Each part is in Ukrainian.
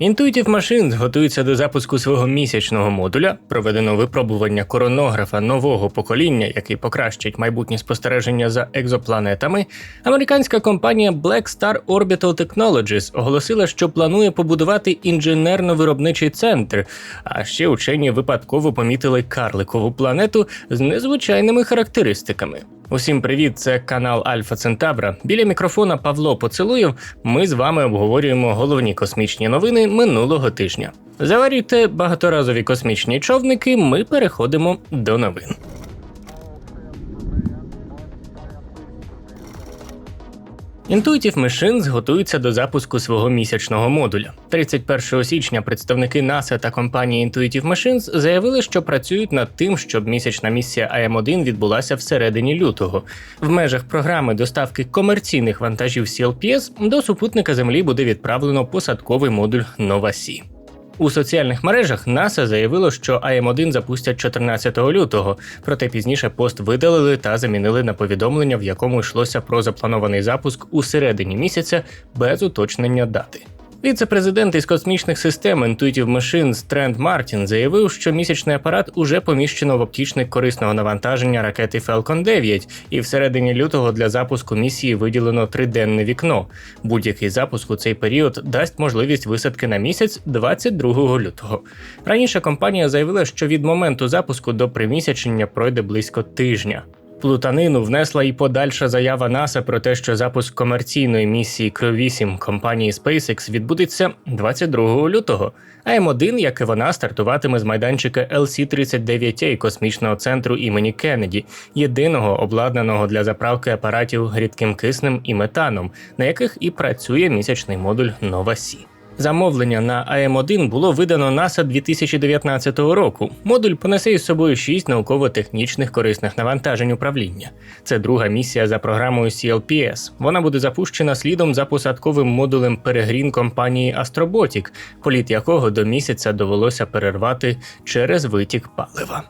Intuitive Machines готується до запуску свого місячного модуля. Проведено випробування коронографа нового покоління, який покращить майбутні спостереження за екзопланетами. Американська компанія Black Star Orbital Technologies оголосила, що планує побудувати інженерно-виробничий центр. А ще учені випадково помітили карликову планету з незвичайними характеристиками. Усім привіт! Це канал Альфа Центавра. Біля мікрофона Павло Поцелуєв. Ми з вами обговорюємо головні космічні новини минулого тижня. Заварюйте багаторазові космічні човники. Ми переходимо до новин. Intuitive Machines готується до запуску свого місячного модуля. 31 січня представники НАСА та компанії Intuitive Machines заявили, що працюють над тим, щоб місячна місія АМ-1 відбулася всередині лютого. В межах програми доставки комерційних вантажів CLPS до супутника Землі буде відправлено посадковий модуль Nova Sea. У соціальних мережах НАСА заявило, що АМ-1 запустять 14 лютого, проте пізніше пост видалили та замінили на повідомлення, в якому йшлося про запланований запуск у середині місяця без уточнення дати. Віце-президент із космічних систем Intuitive Machines Трент Мартін заявив, що місячний апарат уже поміщено в оптічник корисного навантаження ракети Falcon 9, і всередині лютого для запуску місії виділено триденне вікно. Будь-який запуск у цей період дасть можливість висадки на місяць 22 лютого. Раніше компанія заявила, що від моменту запуску до примісячення пройде близько тижня. Плутанину внесла і подальша заява НАСА про те, що запуск комерційної місії Crew-8 компанії SpaceX відбудеться 22 лютого. А М1, як і вона, стартуватиме з майданчика LC-39A космічного центру імені Кеннеді, єдиного обладнаного для заправки апаратів рідким киснем і метаном, на яких і працює місячний модуль Nova Sea. Замовлення на АМ1 було видано НАСА 2019 року. Модуль понесе із собою шість науково-технічних корисних навантажень управління. Це друга місія за програмою CLPS. Вона буде запущена слідом за посадковим модулем перегрін компанії Astrobotic, політ якого до місяця довелося перервати через витік палива.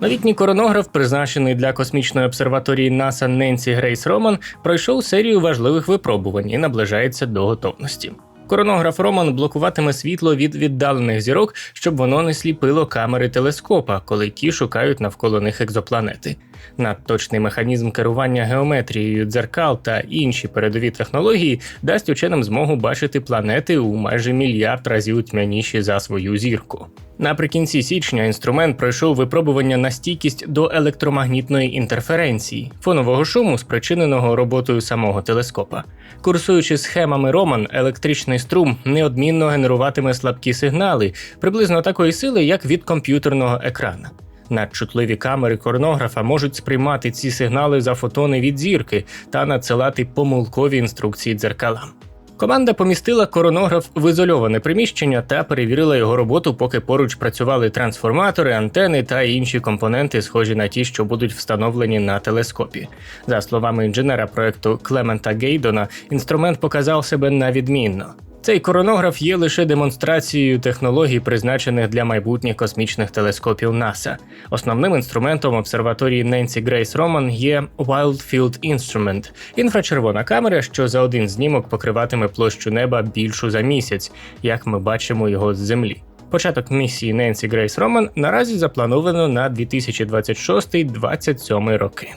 Новітній коронограф, призначений для космічної обсерваторії НАСА Ненсі Грейс Роман, пройшов серію важливих випробувань і наближається до готовності. Коронограф Роман блокуватиме світло від віддалених зірок, щоб воно не сліпило камери телескопа, коли ті шукають навколо них екзопланети. Надточний механізм керування геометрією дзеркал та інші передові технології дасть ученим змогу бачити планети у майже мільярд разів тьмяніші за свою зірку. Наприкінці січня інструмент пройшов випробування на стійкість до електромагнітної інтерференції, фонового шуму, спричиненого роботою самого телескопа. Курсуючи схемами Роман, електричний струм неодмінно генеруватиме слабкі сигнали, приблизно такої сили, як від комп'ютерного екрана. Надчутливі камери коронографа можуть сприймати ці сигнали за фотони від зірки та надсилати помилкові інструкції дзеркалам. Команда помістила коронограф в ізольоване приміщення та перевірила його роботу, поки поруч працювали трансформатори, антени та інші компоненти, схожі на ті, що будуть встановлені на телескопі. За словами інженера проекту Клемента Гейдона, інструмент показав себе на відмінно. Цей коронограф є лише демонстрацією технологій, призначених для майбутніх космічних телескопів НАСА. Основним інструментом обсерваторії Ненсі Грейс Роман є Wild Field Instrument – інфрачервона камера, що за один знімок покриватиме площу неба більшу за місяць, як ми бачимо його з землі. Початок місії Ненсі Грейс Роман наразі заплановано на 2026-2027 роки.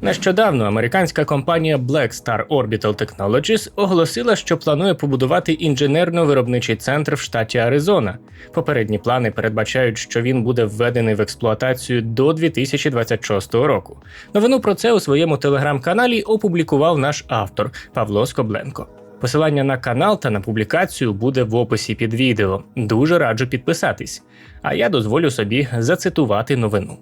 Нещодавно американська компанія Black Star Orbital Technologies оголосила, що планує побудувати інженерно-виробничий центр в штаті Аризона. Попередні плани передбачають, що він буде введений в експлуатацію до 2026 року. Новину про це у своєму телеграм-каналі опублікував наш автор Павло Скобленко. Посилання на канал та на публікацію буде в описі під відео. Дуже раджу підписатись. А я дозволю собі зацитувати новину.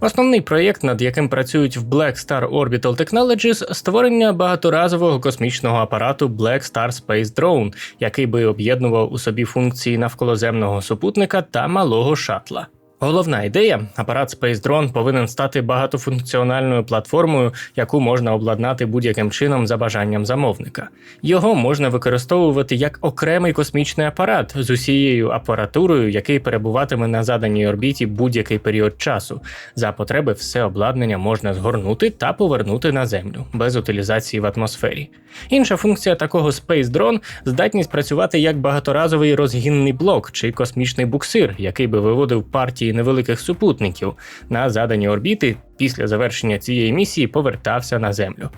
Основний проєкт, над яким працюють в Black Star Orbital Technologies, створення багаторазового космічного апарату Black Star Space Drone, який би об'єднував у собі функції навколоземного супутника та малого шатла. Головна ідея, апарат Space Drone повинен стати багатофункціональною платформою, яку можна обладнати будь-яким чином за бажанням замовника. Його можна використовувати як окремий космічний апарат з усією апаратурою, який перебуватиме на заданій орбіті будь-який період часу. За потреби все обладнання можна згорнути та повернути на землю без утилізації в атмосфері. Інша функція такого Space Drone – здатність працювати як багаторазовий розгінний блок чи космічний буксир, який би виводив партії невеликих супутників на задані орбіти. Після завершення цієї місії повертався на землю.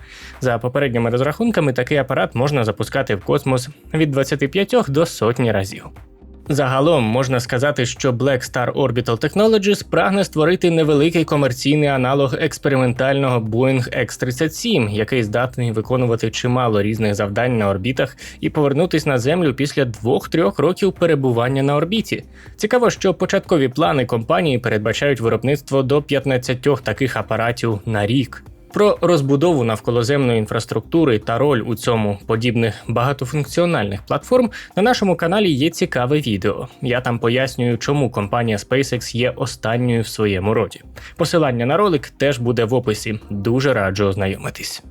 За попередніми розрахунками, такий апарат можна запускати в космос від 25 до сотні разів. Загалом можна сказати, що Black Star Orbital Technologies прагне створити невеликий комерційний аналог експериментального Boeing X-37, який здатний виконувати чимало різних завдань на орбітах і повернутись на землю після 2-3 років перебування на орбіті. Цікаво, що початкові плани компанії передбачають виробництво до 15 таких апаратів на рік. Про розбудову навколоземної інфраструктури та роль у цьому подібних багатофункціональних платформ на нашому каналі є цікаве відео. Я там пояснюю, чому компанія SpaceX є останньою в своєму роді. Посилання на ролик теж буде в описі. Дуже раджу ознайомитись.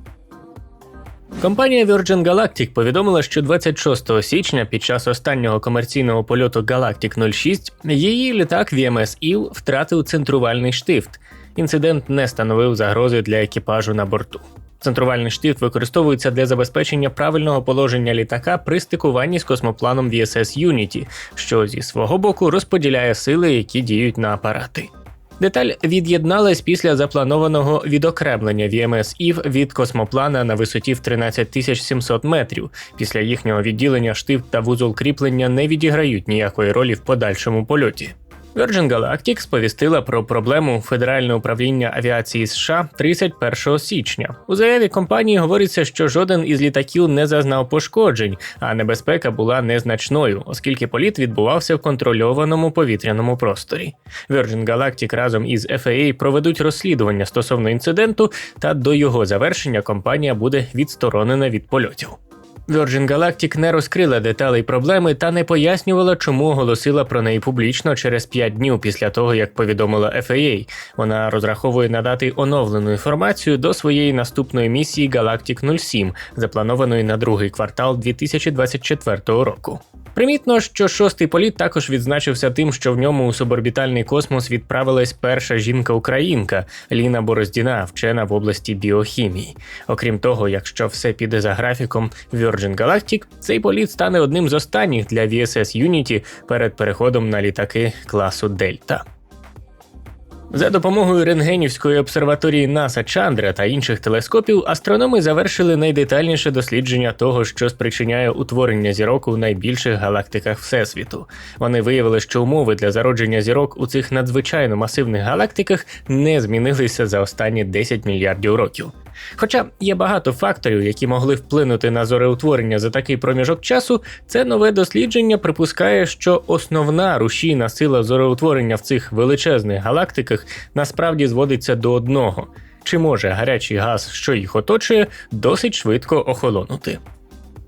Компанія Virgin Galactic повідомила, що 26 січня під час останнього комерційного польоту Galactic 06 її літак VMS Eve втратив центрувальний штифт. Інцидент не становив загрози для екіпажу на борту. Центрувальний штифт використовується для забезпечення правильного положення літака при стикуванні з космопланом VSS Unity, що зі свого боку розподіляє сили, які діють на апарати. Деталь від'єдналась після запланованого відокремлення VMS Eve від космоплана на висоті в 13 700 метрів. Після їхнього відділення штифт та вузол кріплення не відіграють ніякої ролі в подальшому польоті. Virgin Galactic сповістила про проблему Федеральне управління авіації США 31 січня. У заяві компанії говориться, що жоден із літаків не зазнав пошкоджень, а небезпека була незначною, оскільки політ відбувався в контрольованому повітряному просторі. Virgin Galactic разом із FAA проведуть розслідування стосовно інциденту, та до його завершення компанія буде відсторонена від польотів. Virgin Galactic не розкрила деталей проблеми та не пояснювала, чому оголосила про неї публічно через 5 днів після того, як повідомила FAA. Вона розраховує надати оновлену інформацію до своєї наступної місії Galactic 07, запланованої на другий квартал 2024 року. Примітно, що шостий політ також відзначився тим, що в ньому у суборбітальний космос відправилась перша жінка-українка Ліна Бороздіна, вчена в області біохімії. Окрім того, якщо все піде за графіком Virgin Galactic, цей політ стане одним з останніх для VSS Unity перед переходом на літаки класу Дельта. За допомогою рентгенівської обсерваторії НАСА Чандра та інших телескопів астрономи завершили найдетальніше дослідження того, що спричиняє утворення зірок у найбільших галактиках Всесвіту. Вони виявили, що умови для зародження зірок у цих надзвичайно масивних галактиках не змінилися за останні 10 мільярдів років. Хоча є багато факторів, які могли вплинути на зореутворення за такий проміжок часу, це нове дослідження припускає, що основна рушійна сила зореутворення в цих величезних галактиках насправді зводиться до одного: чи може гарячий газ, що їх оточує, досить швидко охолонути.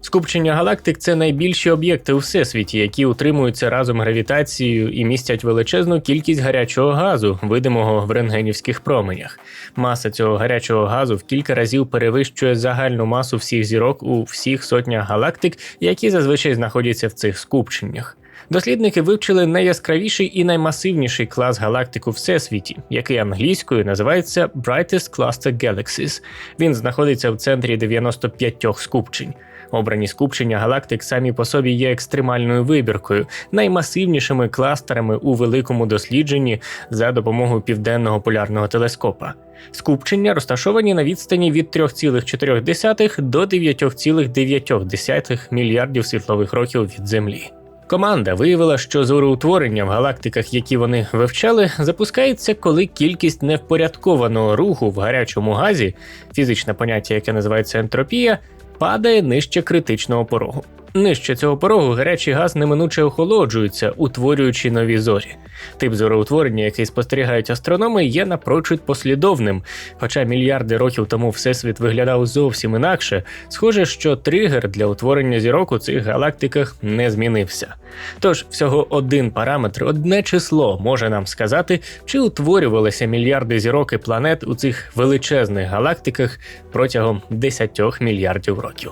Скупчення галактик це найбільші об'єкти у всесвіті, які утримуються разом гравітацією і містять величезну кількість гарячого газу, видимого в рентгенівських променях. Маса цього гарячого газу в кілька разів перевищує загальну масу всіх зірок у всіх сотнях галактик, які зазвичай знаходяться в цих скупченнях. Дослідники вивчили найяскравіший і наймасивніший клас галактик у всесвіті, який англійською називається Brightest Cluster Galaxies. Він знаходиться в центрі 95 скупчень. Обрані скупчення галактик самі по собі є екстремальною вибіркою, наймасивнішими кластерами у великому дослідженні за допомогою південного полярного телескопа. Скупчення розташовані на відстані від 3,4 до 9,9 мільярдів світлових років від Землі. Команда виявила, що зороутворення в галактиках, які вони вивчали, запускається, коли кількість невпорядкованого руху в гарячому газі, фізичне поняття, яке називається ентропія, падає нижче критичного порогу. Нижче цього порогу гарячий газ неминуче охолоджується, утворюючи нові зорі. Тип зороутворення, який спостерігають астрономи, є напрочуд послідовним. Хоча мільярди років тому всесвіт виглядав зовсім інакше, схоже, що тригер для утворення зірок у цих галактиках не змінився. Тож всього один параметр, одне число може нам сказати, чи утворювалися мільярди зірок і планет у цих величезних галактиках протягом 10 мільярдів років.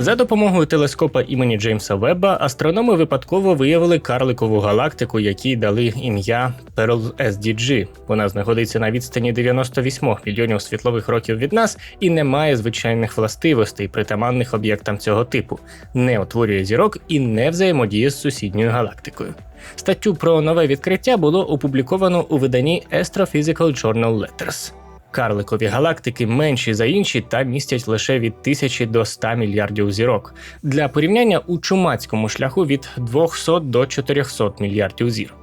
За допомогою телескопа імені Джеймса Вебба астрономи випадково виявили карликову галактику, якій дали ім'я Pearl SDG. Вона знаходиться на відстані 98 мільйонів світлових років від нас і не має звичайних властивостей, притаманних об'єктам цього типу, не утворює зірок і не взаємодіє з сусідньою галактикою. Статтю про нове відкриття було опубліковано у виданні Astrophysical Journal Letters. Карликові галактики менші за інші та містять лише від тисячі до 100 мільярдів зірок. Для порівняння у чумацькому шляху від 200 до 400 мільярдів зір.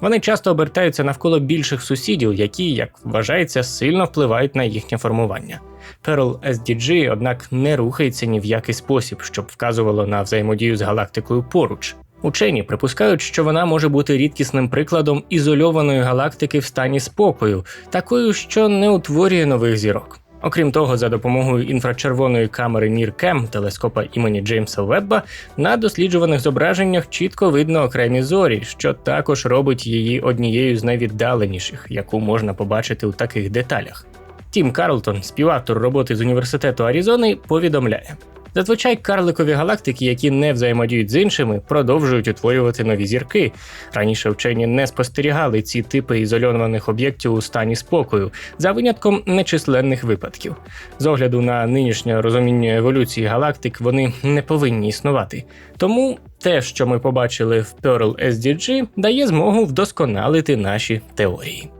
Вони часто обертаються навколо більших сусідів, які, як вважається, сильно впливають на їхнє формування. Pearl SDG, однак, не рухається ні в який спосіб, щоб вказувало на взаємодію з галактикою поруч. Учені припускають, що вона може бути рідкісним прикладом ізольованої галактики в стані спокою, такою, що не утворює нових зірок. Окрім того, за допомогою інфрачервоної камери NIRCam телескопа імені Джеймса Вебба на досліджуваних зображеннях чітко видно окремі зорі, що також робить її однією з найвіддаленіших, яку можна побачити у таких деталях. Тім Карлтон, співавтор роботи з університету Аризони, повідомляє. Зазвичай карликові галактики, які не взаємодіють з іншими, продовжують утворювати нові зірки. Раніше вчені не спостерігали ці типи ізольованих об'єктів у стані спокою, за винятком нечисленних випадків. З огляду на нинішнє розуміння еволюції галактик, вони не повинні існувати. Тому те, що ми побачили в Pearl SDG, дає змогу вдосконалити наші теорії.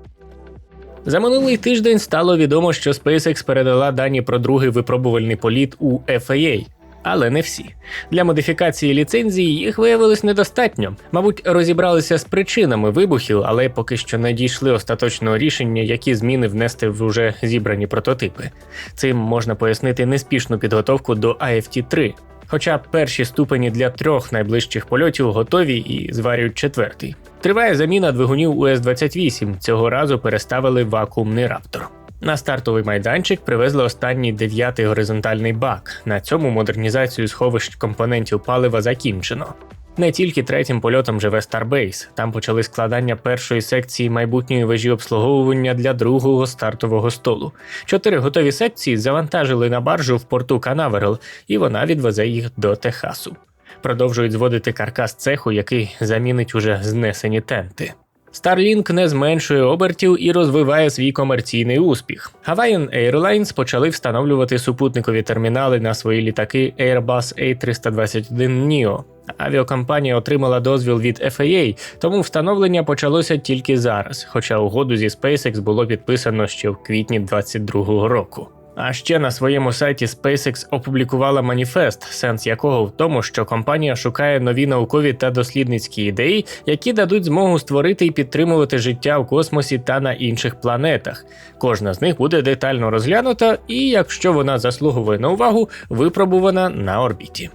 За минулий тиждень стало відомо, що SpaceX передала дані про другий випробувальний політ у FAA. Але не всі для модифікації ліцензії їх виявилось недостатньо. Мабуть, розібралися з причинами вибухів, але поки що не дійшли остаточного рішення, які зміни внести в уже зібрані прототипи. Цим можна пояснити неспішну підготовку до AFT 3 Хоча перші ступені для трьох найближчих польотів готові і зварюють четвертий. Триває заміна двигунів УС-28. Цього разу переставили вакуумний раптор. На стартовий майданчик привезли останній дев'ятий горизонтальний бак. На цьому модернізацію сховищ компонентів палива закінчено. Не тільки третім польотом живе Starbase. Там почали складання першої секції майбутньої вежі обслуговування для другого стартового столу. Чотири готові секції завантажили на баржу в порту Канаверал, і вона відвезе їх до Техасу. Продовжують зводити каркас цеху, який замінить уже знесені тенти. Starlink не зменшує обертів і розвиває свій комерційний успіх. Hawaiian Airlines почали встановлювати супутникові термінали на свої літаки Airbus A321 Neo. Авіакомпанія отримала дозвіл від FAA, тому встановлення почалося тільки зараз, хоча угоду зі SpaceX було підписано ще в квітні 2022 року. А ще на своєму сайті SpaceX опублікувала маніфест, сенс якого в тому, що компанія шукає нові наукові та дослідницькі ідеї, які дадуть змогу створити і підтримувати життя в космосі та на інших планетах. Кожна з них буде детально розглянута, і якщо вона заслуговує на увагу, випробувана на орбіті.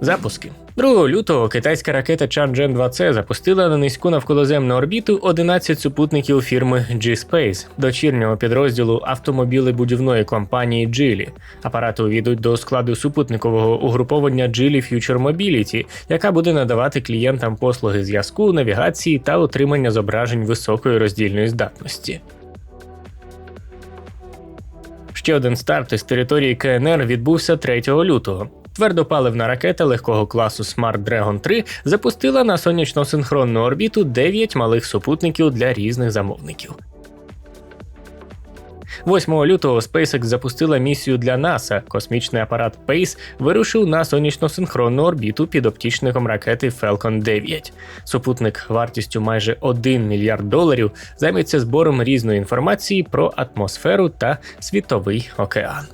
Запуски 2 лютого китайська ракета Chang'e 2 c запустила на низьку навколоземну орбіту 11 супутників фірми G-Space, дочірнього підрозділу автомобілебудівної компанії Geely. Апарати увійдуть до складу супутникового угруповання Geely Future Mobility, яка буде надавати клієнтам послуги зв'язку, навігації та отримання зображень високої роздільної здатності. Ще один старт із території КНР відбувся 3 лютого. Твердопаливна ракета легкого класу Smart Dragon 3 запустила на сонячно-синхронну орбіту 9 малих супутників для різних замовників. 8 лютого SpaceX запустила місію для НАСА. Космічний апарат PACE вирушив на сонячно-синхронну орбіту під оптічником ракети Falcon 9. Супутник вартістю майже 1 мільярд доларів займеться збором різної інформації про атмосферу та світовий океан.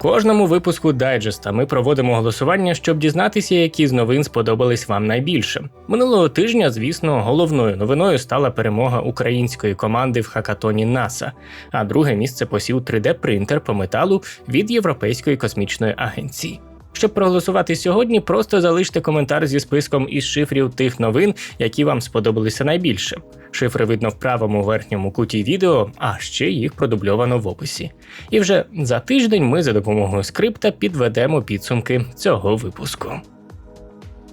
Кожному випуску дайджеста ми проводимо голосування, щоб дізнатися, які з новин сподобались вам найбільше. Минулого тижня, звісно, головною новиною стала перемога української команди в хакатоні НАСА, а друге місце посів 3D-принтер по металу від Європейської космічної агенції. Щоб проголосувати сьогодні, просто залиште коментар зі списком із шифрів тих новин, які вам сподобалися найбільше. Шифри видно в правому верхньому куті відео, а ще їх продубльовано в описі. І вже за тиждень ми за допомогою скрипта підведемо підсумки цього випуску.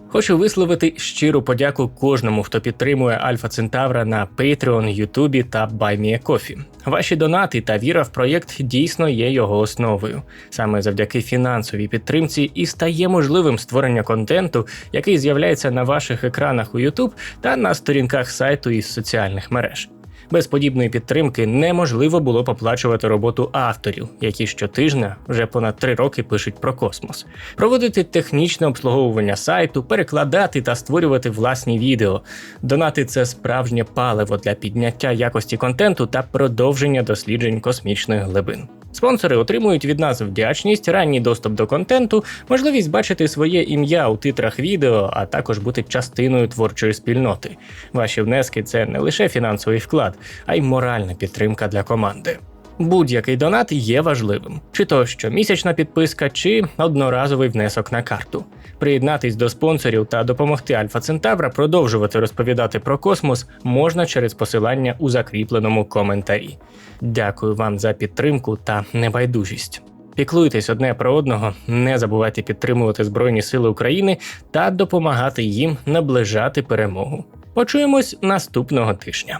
Хочу висловити щиру подяку кожному, хто підтримує Альфа Центавра на Patreon, Ютубі та BuyMeACoffee. Ваші донати та віра в проєкт дійсно є його основою. Саме завдяки фінансовій підтримці і стає можливим створення контенту, який з'являється на ваших екранах у YouTube та на сторінках сайту із соціальних мереж. Без подібної підтримки неможливо було поплачувати роботу авторів, які щотижня вже понад три роки пишуть про космос, проводити технічне обслуговування сайту, перекладати та створювати власні відео. Донати це справжнє паливо для підняття якості контенту та продовження досліджень космічних глибин. Спонсори отримують від нас вдячність, ранній доступ до контенту, можливість бачити своє ім'я у титрах відео, а також бути частиною творчої спільноти. Ваші внески це не лише фінансовий вклад, а й моральна підтримка для команди. Будь-який донат є важливим, чи то щомісячна підписка, чи одноразовий внесок на карту. Приєднатись до спонсорів та допомогти Альфа Центавра продовжувати розповідати про космос можна через посилання у закріпленому коментарі. Дякую вам за підтримку та небайдужість. Піклуйтесь одне про одного, не забувайте підтримувати Збройні Сили України та допомагати їм наближати перемогу. Почуємось наступного тижня.